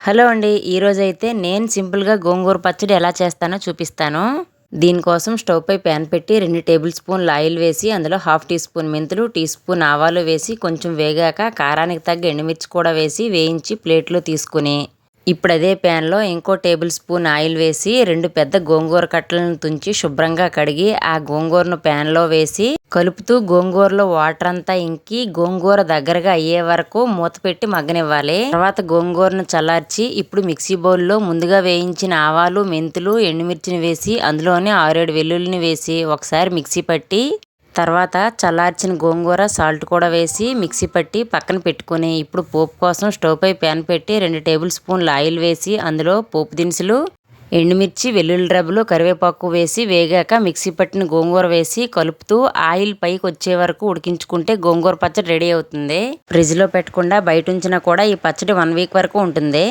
Hello అండి ఈరోజు అయితే నేను సింపుల్గా గోంగూర పచ్చడి ఎలా చేస్తానో చూపిస్తాను. దీనికోసం స్టవ్ పై ప్యాన్ పెట్టి రెండు టేబుల్ స్పూన్లు ఆయిల్ వేసి అందులో హాఫ్ టీ స్పూన్ మెంతులు టీ స్పూన్ ఆవాలు వేసి కొంచెం వేగాక కారానికి తగ్గ ఎండుమిర్చి కూడా వేసి వేయించి ప్లేట్లో తీసుకుని ఇప్పుడు అదే ప్యాన్లో ఇంకో టేబుల్ స్పూన్ ఆయిల్ వేసి రెండు పెద్ద గోంగూర కట్టలను తుంచి శుభ్రంగా కడిగి ఆ గోంగూరను ప్యాన్లో వేసి కలుపుతూ గోంగూరలో వాటర్ అంతా ఇంకి గోంగూర దగ్గరగా అయ్యే వరకు మూత పెట్టి మగ్గనివ్వాలి. తర్వాత గోంగూరను చల్లార్చి ఇప్పుడు మిక్సీ బౌల్లో ముందుగా వేయించిన ఆవాలు మెంతులు ఎండుమిర్చిని వేసి అందులోనే ఆరేడు వెల్లుల్లిని వేసి ఒకసారి మిక్సీ పట్టి తర్వాత చల్లార్చిన గోంగూర సాల్ట్ కూడా వేసి మిక్సీ పట్టి పక్కన పెట్టుకుని ఇప్పుడు పోపు కోసం స్టవ్ పై ప్యాన్ పెట్టి రెండు టేబుల్ స్పూన్లు ఆయిల్ వేసి అందులో పోపు దినుసులు ఎండుమిర్చి వెల్లుల్లి రబ్బలు కరివేపాకు వేసి వేగాక మిక్సీ పట్టిన గోంగూర వేసి కలుపుతూ ఆయిల్ పైకి వచ్చే వరకు ఉడికించుకుంటే గోంగూర పచ్చడి రెడీ అవుతుంది. ఫ్రిడ్జ్లో పెట్టకుండా బయట ఉంచినా కూడా ఈ పచ్చడి వన్ వీక్ వరకు ఉంటుంది.